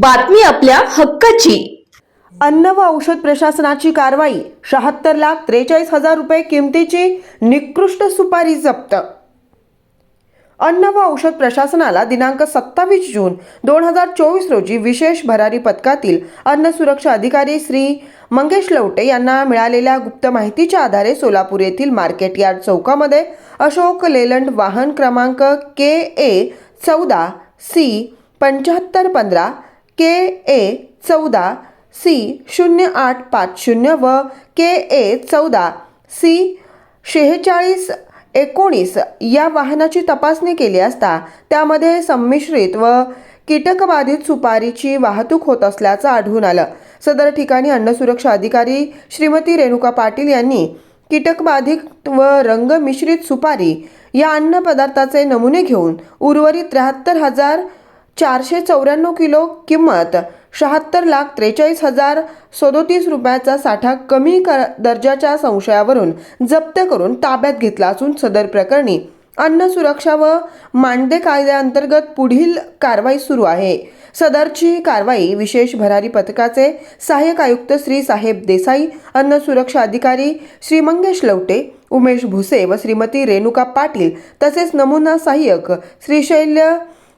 बातमी आपल्या हक्काची. अन्न व औषध प्रशासनाची कारवाई शहात्तर लाख त्रेचाळीस हजार रुपये किमतीची निकृष्ट सुपारी जप्त. अन्न व औषध प्रशासनाला दिनांक सत्तावीस जून दोन हजार चोवीस रोजी विशेष भरारी पथकातील अन्न सुरक्षा अधिकारी श्री मंगेश लवटे यांना मिळालेल्या गुप्त माहितीच्या आधारे सोलापूर येथील मार्केट यार्ड चौकामध्ये अशोक लेलंड वाहन क्रमांक के ए चौदा सी पंच्याहत्तर पंधरा के ए चौदा सी शून्य आठ पाच शून्य व के ए चौदा सी शेहेचाळीस एकोणीस या वाहनाची तपासणी केली असता त्यामध्ये संमिश्रित व कीटकबाधित सुपारीची वाहतूक होत असल्याचं आढळून आलं. सदर ठिकाणी अन्न सुरक्षा अधिकारी श्रीमती रेणुका पाटील यांनी कीटकबाधित व रंग मिश्रित सुपारी या अन्न पदार्थाचे नमुने घेऊन उर्वरित त्र्याहत्तर हजार चारशे चौऱ्याण्णव किलो किंमत शहात्तर लाख त्रेचाळीस हजार सदोतीस रुपयाचा साठा कमी कर दर्जाच्या संशयावरून जप्त करून ताब्यात घेतला असून सदर प्रकरणी अन्न सुरक्षा व मांडे कायद्याअंतर्गत पुढील कारवाई सुरू आहे. सदरची कारवाई विशेष भरारी पथकाचे सहाय्यक आयुक्त श्री साहेब देसाई अन्न सुरक्षा अधिकारी श्री मंगेश लवटे उमेश भुसे व श्रीमती रेणुका पाटील तसेच नमुना सहाय्यक श्रीशैल्य